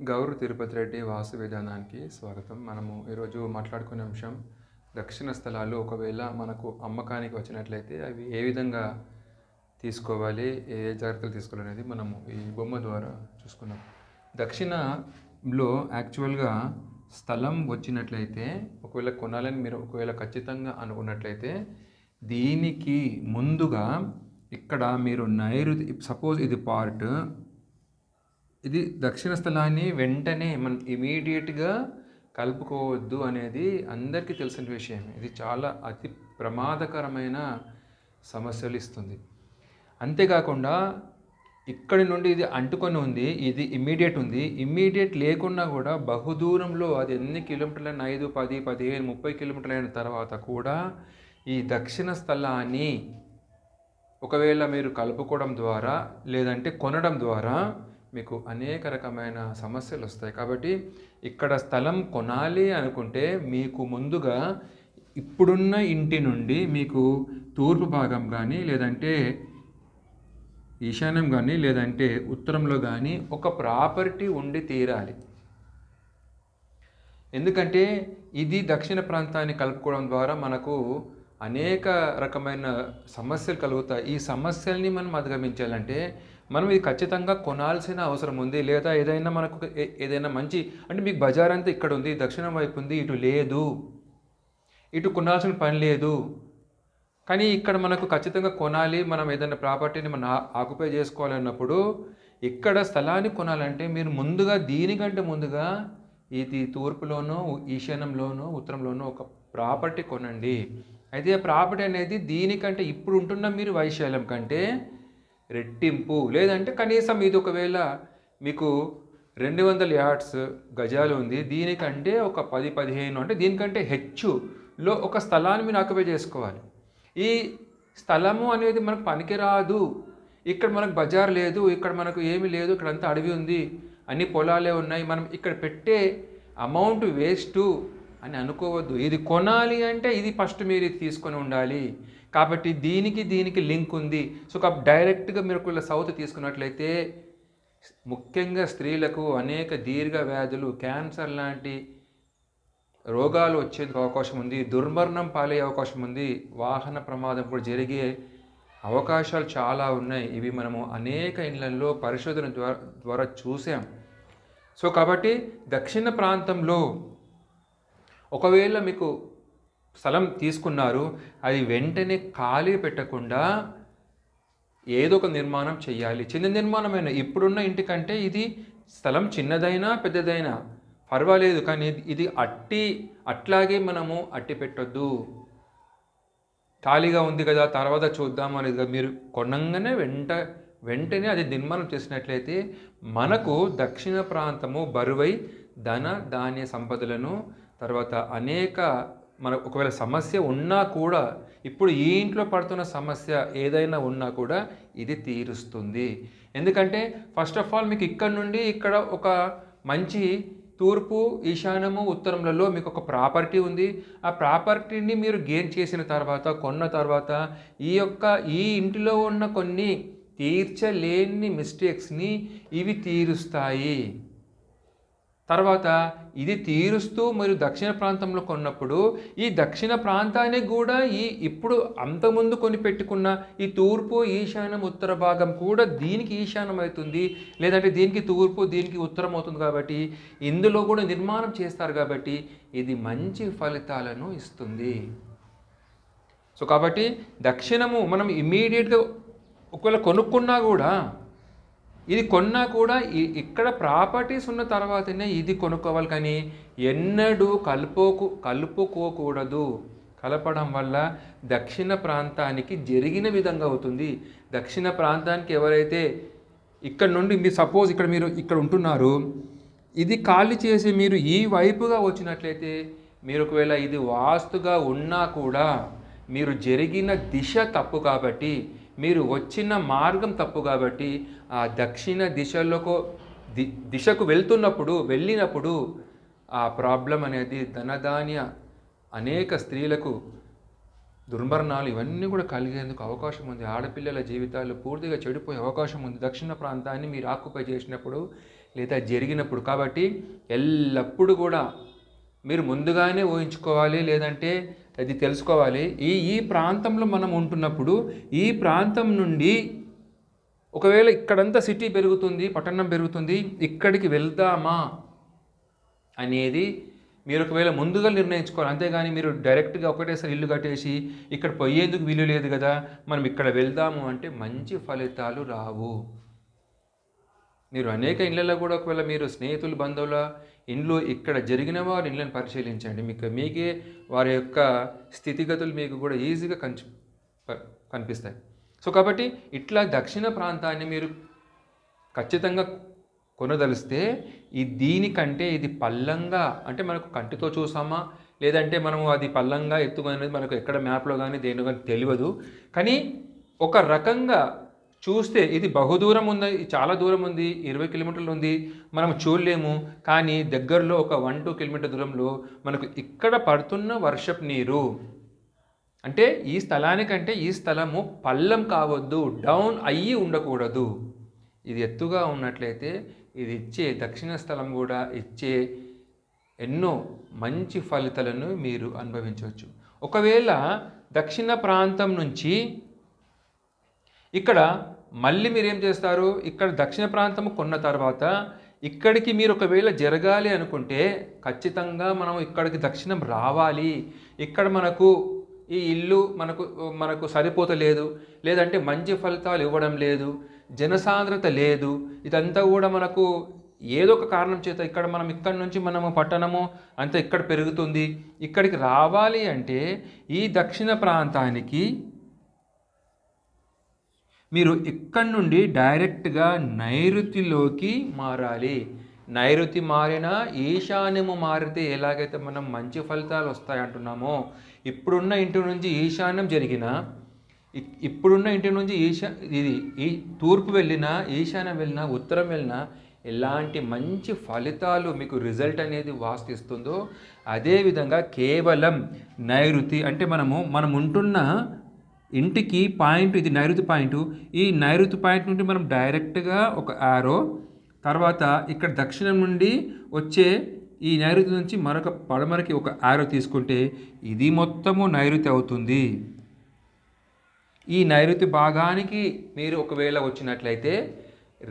గౌరు తిరుపతి రెడ్డి వాసు విధానానికి స్వాగతం. మనము ఈరోజు మాట్లాడుకునే అంశం దక్షిణ స్థలాలు. ఒకవేళ మనకు అమ్మకానికి వచ్చినట్లయితే అవి ఏ విధంగా తీసుకోవాలి ఏ ఏ జాగ్రత్తలు తీసుకోవాలనేది మనము ఈ బొమ్మ ద్వారా చూసుకున్నాం. దక్షిణలో యాక్చువల్గా స్థలం వచ్చినట్లయితే ఒకవేళ కొనాలని మీరు ఒకవేళ ఖచ్చితంగా అనుకున్నట్లయితే దీనికి ముందుగా ఇక్కడ మీరు నైరుతి సపోజ్ ఇది పార్ట్ ఇది దక్షిణ స్థలాన్ని వెంటనే మనం ఇమీడియట్గా కలుపుకోవద్దు అనేది అందరికీ తెలిసిన విషయం ఇది చాలా అతి ప్రమాదకరమైన సమస్యలు ఇస్తుంది. అంతేకాకుండా ఇక్కడి నుండి ఇది అంటుకొని ఉంది ఇది ఇమ్మీడియట్ ఉంది. ఇమ్మీడియట్ లేకున్నా కూడా బహుదూరంలో అది ఎన్ని కిలోమీటర్లైన ఐదు పది పదిహేను ముప్పై కిలోమీటర్లైన తర్వాత కూడా ఈ దక్షిణ స్థలాన్ని ఒకవేళ మీరు కలుపుకోవడం ద్వారా లేదంటే కొనడం ద్వారా మీకు అనేక రకమైన సమస్యలు వస్తాయి. కాబట్టి ఇక్కడ స్థలం కొనాలి అనుకుంటే మీకు ముందుగా ఇప్పుడున్న ఇంటి నుండి మీకు తూర్పు భాగం కానీ లేదంటే ఈశాన్యం కానీ లేదంటే ఉత్తరంలో కానీ ఒక ప్రాపర్టీ ఉండి తీరాలి. ఎందుకంటే ఇది దక్షిణ ప్రాంతాన్ని కలుపుకోవడం ద్వారా మనకు అనేక రకమైన సమస్యలు కలుగుతాయి. ఈ సమస్యల్ని మనం అధిగమించాలంటే మనం ఇది ఖచ్చితంగా కొనాల్సిన అవసరం ఉంది. లేదా ఏదైనా మనకు ఏ- ఏదైనా మంచి అంటే మీకు బజార్ అంతా ఇక్కడ ఉంది దక్షిణం వైపు ఉంది ఇటు లేదు. ఇటు కొనాల్సిన పని లేదు. కానీ ఇక్కడ మనకు ఖచ్చితంగా కొనాలి మనం ఏదైనా ప్రాపర్టీని మనం ఆక్యుపై చేసుకోవాలన్నప్పుడు ఇక్కడ స్థలాన్ని కొనాలంటే మీరు ముందుగా దీనికంటే ముందుగా ఇది తూర్పులోనూ ఈశాన్యంలోనూ ఉత్తరంలోనూ ఒక ప్రాపర్టీ కొనండి. అయితే ఆ ప్రాపర్టీ అనేది దీనికంటే ఇప్పుడు ఉంటున్న మీరు వైశాల్యం కంటే రెట్టింపు. లేదంటే కనీసం ఇది ఒకవేళ మీకు రెండు వందల యార్డ్స్ గజాలు ఉంది దీనికంటే ఒక పది పదిహేను అంటే దీనికంటే హెచ్చులో ఒక స్థలాన్ని మీరు ఆక్యుపై చేసుకోవాలి. ఈ స్థలము అనేది మనకు పనికిరాదు. ఇక్కడ మనకు బజార్ లేదు ఇక్కడ మనకు ఏమీ లేదు ఇక్కడ అంతా అడవి ఉంది అన్ని పొలాలే ఉన్నాయి. మనం ఇక్కడ పెట్టే అమౌంట్ వేస్టు. అని అనుకోవద్దు. ఇది కొనాలి అంటే ఇది ఫస్ట్ మీరు ఇది తీసుకొని ఉండాలి. కాబట్టి దీనికి దీనికి లింక్ ఉంది. సో కాబట్టి డైరెక్ట్గా మీరు ఒకవేళ సౌత్ తీసుకున్నట్లయితే ముఖ్యంగా స్త్రీలకు అనేక దీర్ఘ వ్యాధులు క్యాన్సర్ లాంటి రోగాలు వచ్చేందుకు అవకాశం ఉంది. దుర్మరణం పాలయ్యే అవకాశం ఉంది. వాహన ప్రమాదం కూడా జరిగే అవకాశాలు చాలా ఉన్నాయి. ఇవి మనము అనేక ఇళ్ళలో పరిశోధన ద్వారా ద్వారా చూసాం. సో కాబట్టి దక్షిణ ప్రాంతంలో ఒకవేళ మీకు స్థలం తీసుకున్నారు అది వెంటనే ఖాళీ పెట్టకుండా ఏదో ఒక నిర్మాణం చేయాలి చిన్న నిర్మాణమైన ఇప్పుడున్న ఇంటికంటే ఇది స్థలం చిన్నదైనా పెద్దదైనా. పర్వాలేదు కానీ ఇది- అట్టి అట్లాగే మనము అట్టి పెట్టొద్దు. ఖాళీగా ఉంది కదా తర్వాత చూద్దాం అనేది మీరు కొనంగానే వెంట వెంటనే అది నిర్మాణం చేసినట్లయితే మనకు దక్షిణ ప్రాంతము బరువై ధన ధాన్య సంపదలను తర్వాత అనేక మన ఒకవేళ సమస్య ఉన్నా కూడా ఇప్పుడు ఈ ఇంట్లో పడుతున్న సమస్య ఏదైనా ఉన్నా కూడా ఇది తీరుస్తుంది. ఎందుకంటే ఫస్ట్ ఆఫ్ ఆల్ మీకు ఇక్కడ నుండి ఇక్కడ ఒక మంచి తూర్పు ఈశాన్యము ఉత్తరంలలో మీకు ఒక ప్రాపర్టీ ఉంది. ఆ ప్రాపర్టీని మీరు గెయిన్ చేసిన తర్వాత కొన్న తర్వాత ఈ యొక్క ఈ ఇంటిలో ఉన్న కొన్ని తీర్చలేని మిస్టేక్స్ని ఇవి తీరుస్తాయి. తర్వాత ఇది తీరుస్తూ మీరు దక్షిణ ప్రాంతంలో కొన్నప్పుడు ఈ దక్షిణ ప్రాంతానికి కూడా ఈ ఇప్పుడు అంతకుముందు కొని పెట్టుకున్న ఈ తూర్పు ఈశాన్యం ఉత్తర భాగం కూడా దీనికి ఈశాన్యం అవుతుంది. లేదంటే దీనికి తూర్పు దీనికి ఉత్తరం అవుతుంది కాబట్టి ఇందులో కూడా నిర్మాణం చేస్తారు కాబట్టి ఇది మంచి ఫలితాలను ఇస్తుంది. సో కాబట్టి దక్షిణము మనం ఇమీడియట్గా ఒకవేళ కొనుక్కున్నా కూడా ఇది కొన్నా కూడా ఇక్కడ ప్రాపర్టీస్ ఉన్న తర్వాతనే ఇది కొనుక్కోవాలి కానీ ఎన్నడూ కలుపుకు కలుపుకోకూడదు. కలపడం వల్ల దక్షిణ ప్రాంతానికి జరిగిన విధంగా అవుతుంది. దక్షిణ ప్రాంతానికి ఎవరైతే ఇక్కడ నుండి మీరు సపోజ్ ఇక్కడ మీరు ఇక్కడ ఉంటున్నారు ఇది ఖాళీ చేసి మీరు ఈ వైపుగా వచ్చినట్లయితే మీరు ఒకవేళ ఇది వాస్తుగా ఉన్నా కూడా మీరు జరిగిన దిశ తప్పు కాబట్టి మీరు వచ్చిన మార్గం తప్పు కాబట్టి ఆ దక్షిణ దిశలోకో ది దిశకు వెళ్తున్నప్పుడు వెళ్ళినప్పుడు ఆ ప్రాబ్లం అనేది ధనధాన్య అనేక స్త్రీలకు దుర్మరణాలు ఇవన్నీ కూడా కలిగేందుకు అవకాశం ఉంది. ఆడపిల్లల జీవితాలు పూర్తిగా చెడిపోయే అవకాశం ఉంది. దక్షిణ ప్రాంతాన్ని మీరు ఆక్యుపై చేసినప్పుడు లేదా జరిగినప్పుడు కాబట్టి ఎల్లప్పుడూ కూడా మీరు ముందుగానే ఊహించుకోవాలి. లేదంటే అది తెలుసుకోవాలి. ఈ ఈ ప్రాంతంలో మనం ఉంటున్నప్పుడు ఈ ప్రాంతం నుండి ఒకవేళ ఇక్కడంతా సిటీ పెరుగుతుంది పట్టణం పెరుగుతుంది ఇక్కడికి వెళ్దామా అనేది మీరు ఒకవేళ ముందుగా నిర్ణయించుకోవాలి. అంతేగాని మీరు డైరెక్ట్గా ఒకటేసారి ఇల్లు కట్టేసి ఇక్కడ పోయేందుకు వీలు లేదు కదా మనం ఇక్కడ వెళ్దాము అంటే మంచి ఫలితాలు రావు. మీరు అనేక ఇళ్ళల్లో కూడా ఒకవేళ మీరు స్నేహితులు బంధువుల ఇండ్లు ఇక్కడ జరిగిన వారి ఇండ్లను పరిశీలించండి. మీకు మీకే వారి యొక్క స్థితిగతులు మీకు కూడా ఈజీగా కంచి కనిపిస్తాయి. సో కాబట్టి ఇట్లా దక్షిణ ప్రాంతాన్ని మీరు ఖచ్చితంగా కొనదలిస్తే ఈ దీనికంటే ఇది పల్లంగా అంటే మనకు కంటితో చూసామా? లేదంటే మనము అది పల్లంగా ఎత్తుకునేది మనకు ఎక్కడ మ్యాప్లో కానీ దేని కానీ తెలియదు. కానీ ఒక రకంగా చూస్తే ఇది బహుదూరం ఉంది చాలా దూరం ఉంది ఇరవై కిలోమీటర్లు ఉంది మనం చూడలేము. కానీ దగ్గరలో ఒక వన్ టూ కిలోమీటర్ దూరంలో మనకు ఇక్కడ పడుతున్న వర్షపు నీరు. అంటే ఈ స్థలానికంటే ఈ స్థలము పల్లం కావద్దు డౌన్ అయ్యి ఉండకూడదు. ఇది ఎత్తుగా ఉన్నట్లయితే ఇది ఇచ్చే దక్షిణ స్థలం కూడా ఇచ్చే ఎన్నో మంచి ఫలితాలను మీరు అనుభవించవచ్చు. ఒకవేళ దక్షిణ ప్రాంతం నుంచి ఇక్కడ మళ్ళీ మీరు ఏం చేస్తారు? ఇక్కడ దక్షిణ ప్రాంతం కొన్న తర్వాత ఇక్కడికి మీరు ఒకవేళ జరగాలి అనుకుంటే ఖచ్చితంగా మనం ఇక్కడికి దక్షిణం రావాలి. ఇక్కడ మనకు ఈ ఇల్లు మనకు మనకు సరిపోతలేదు లేదంటే మంచి ఫలితాలు ఇవ్వడం లేదు. జనసాంద్రత లేదు. ఇదంతా కూడా మనకు ఏదో ఒక కారణం చేత ఇక్కడ మనం ఇక్కడ నుంచి మనము పట్టణము అంతా ఇక్కడ పెరుగుతుంది. ఇక్కడికి రావాలి అంటే ఈ దక్షిణ ప్రాంతానికి మీరు ఇక్కడి నుండి డైరెక్ట్గా నైరుతిలోకి మారాలి. నైరుతి మారినా ఈశాన్యము మారితే ఎలాగైతే మనం మంచి ఫలితాలు వస్తాయి అంటున్నామో ఇప్పుడున్న ఇంటి నుంచి ఈశాన్యం జరిగిన ఇ- ఇప్పుడున్న ఇంటి నుంచి ఈశా ఇది ఈ తూర్పు వెళ్ళినా ఈశాన్యం వెళ్ళినా ఉత్తరం వెళ్ళినా ఎలాంటి మంచి ఫలితాలు మీకు రిజల్ట్ అనేది వాస్తిస్తుందో అదేవిధంగా కేవలం నైరుతి అంటే మనము మనం ఉంటున్న ఇంటికి పాయింట్ ఇది నైరుతి పాయింట్. ఈ నైరుతి పాయింట్ నుండి మనం డైరెక్ట్గా ఒక యారో తర్వాత ఇక్కడ దక్షిణం నుండి వచ్చే ఈ నైరుతి నుంచి మరొక పడమరకి ఒక యారో తీసుకుంటే ఇది మొత్తము నైరుతి అవుతుంది. ఈ నైరుతి భాగానికి మీరు ఒకవేళ వచ్చినట్లయితే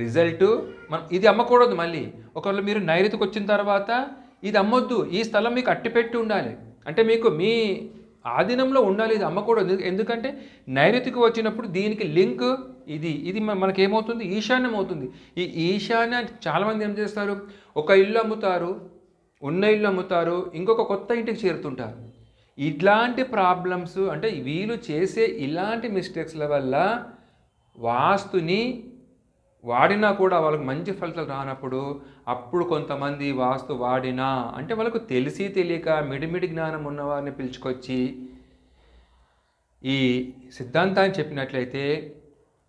రిజల్ట్ మనం ఇది అమ్మకూడదు మళ్ళీ. ఒకవేళ మీరు నైరుతికి వచ్చిన తర్వాత ఇది అమ్మొద్దు. ఈ స్థలం మీకు అట్టిపెట్టి ఉండాలి. అంటే మీకు మీ ఆధీనంలో ఉండాలి ఇది అమ్మకూడదు. ఎందుకంటే నైరుతికి వచ్చినప్పుడు దీనికి లింక్ ఇది ఇది మనకేమవుతుంది? ఈశాన్యం అవుతుంది ఈ ఈశాన్య చాలామంది ఏం చేస్తారు? ఒక ఇల్లు అమ్ముతారు ఉన్న ఇల్లు అమ్ముతారు ఇంకొక కొత్త ఇంటికి చేరుతుంటారు. ఇట్లాంటి ప్రాబ్లమ్స్ అంటే వీళ్ళు చేసే ఇలాంటి మిస్టేక్స్ల వల్ల వాస్తుని వాడినా కూడా వాళ్ళకి మంచి ఫలితాలు రానప్పుడు అప్పుడు కొంతమంది వాస్తు వాడినా అంటే వాళ్ళకు తెలిసి తెలియక మిడిమిడి జ్ఞానం ఉన్నవారిని పిలుచుకొచ్చి ఈ సిద్ధాంతాన్ని చెప్పినట్లయితే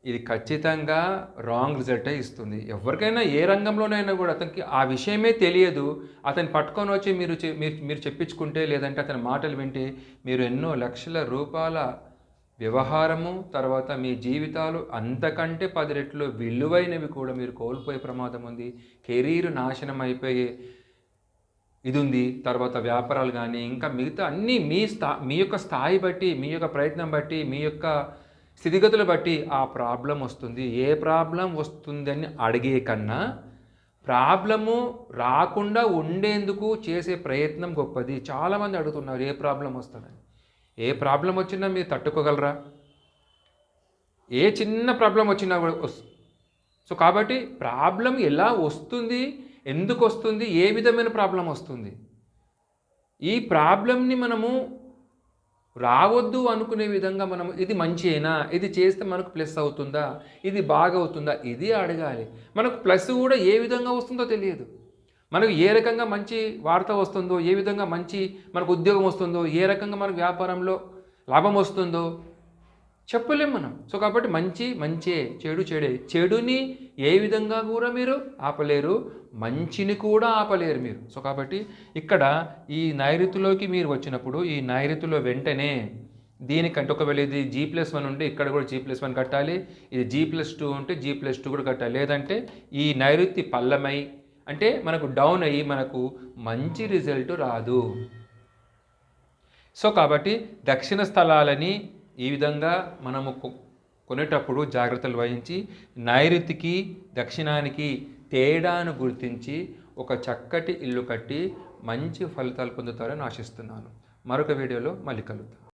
ఇది ఖచ్చితంగా రాంగ్ రిజల్టే ఇస్తుంది. ఎవరికైనా ఏ రంగంలోనైనా కూడా అతనికి ఆ విషయమే తెలియదు. అతను పట్టుకొని వచ్చి మీరు చె- మీరు మీరు చెప్పించుకుంటే లేదంటే అతని మాటలు వింటే మీరు ఎన్నో లక్షల రూపాయల వ్యవహారము తర్వాత మీ జీవితాలు అంతకంటే పది రెట్లు విలువైనవి కూడా మీరు కోల్పోయే ప్రమాదం ఉంది. కెరీర్ నాశనం అయిపోయే ఇది ఉంది తర్వాత వ్యాపారాలు కానీ ఇంకా మిగతా అన్నీ మీ స్థా మీ యొక్క స్థాయి బట్టి మీ యొక్క ప్రయత్నం బట్టి మీ యొక్క స్థితిగతులు బట్టి ఆ ప్రాబ్లం వస్తుంది. ఏ ప్రాబ్లం వస్తుందని అడిగే కన్నా ప్రాబ్లము రాకుండా ఉండేందుకు చేసే ప్రయత్నం గొప్పది. చాలామంది అడుగుతున్నారు ఏ ప్రాబ్లం వస్తుందని. ఏ ప్రాబ్లం వచ్చినా మీరు తట్టుకోగలరా? ఏ చిన్న ప్రాబ్లం వచ్చినా కూడా సో కాబట్టి ప్రాబ్లం ఎలా వస్తుంది ఎందుకు వస్తుంది ఏ విధమైన ప్రాబ్లం వస్తుంది? ఈ ప్రాబ్లంని మనము రావద్దు అనుకునే విధంగా మనం ఇది మంచియేనా ఇది చేస్తే మనకు ప్లస్ అవుతుందా ఇది బాగా అవుతుందా ఇది అడగాలి. మనకు ప్లస్ కూడా ఏ విధంగా వస్తుందో తెలియదు. మనకు ఏ రకంగా మంచి వార్త వస్తుందో ఏ విధంగా మంచి మనకు ఉద్యోగం వస్తుందో ఏ రకంగా మనకు వ్యాపారంలో లాభం వస్తుందో చెప్పలేం మనం. సో కాబట్టి మంచి మంచే చెడు చెడే. చెడుని ఏ విధంగా కూడా మీరు ఆపలేరు మంచిని కూడా ఆపలేరు మీరు. సో కాబట్టి ఇక్కడ ఈ నైరుతిలోకి మీరు వచ్చినప్పుడు ఈ నైరుతిలో వెంటనే దీనికంటే ఒకవేళ ఇది జీ ప్లస్ వన్ ఉంటే ఇక్కడ కూడా జీ ప్లస్ వన్ కట్టాలి ఇది జీ ప్లస్ టూ ఉంటే జీ ప్లస్ టూ కూడా కట్టాలి. లేదంటే ఈ నైరుతి పల్లమై అంటే మనకు డౌన్ అయ్యి మనకు మంచి రిజల్ట్ రాదు. సో కాబట్టి దక్షిణ స్థలాలని ఈ విధంగా మనము కొ- కొనేటప్పుడు జాగ్రత్తలు వహించి నైరుతికి దక్షిణానికి తేడాను గుర్తించి ఒక చక్కటి ఇల్లు కట్టి మంచి ఫలితాలు పొందుతారని ఆశిస్తున్నాను. మరొక వీడియోలో మళ్ళీ కలుద్దాం.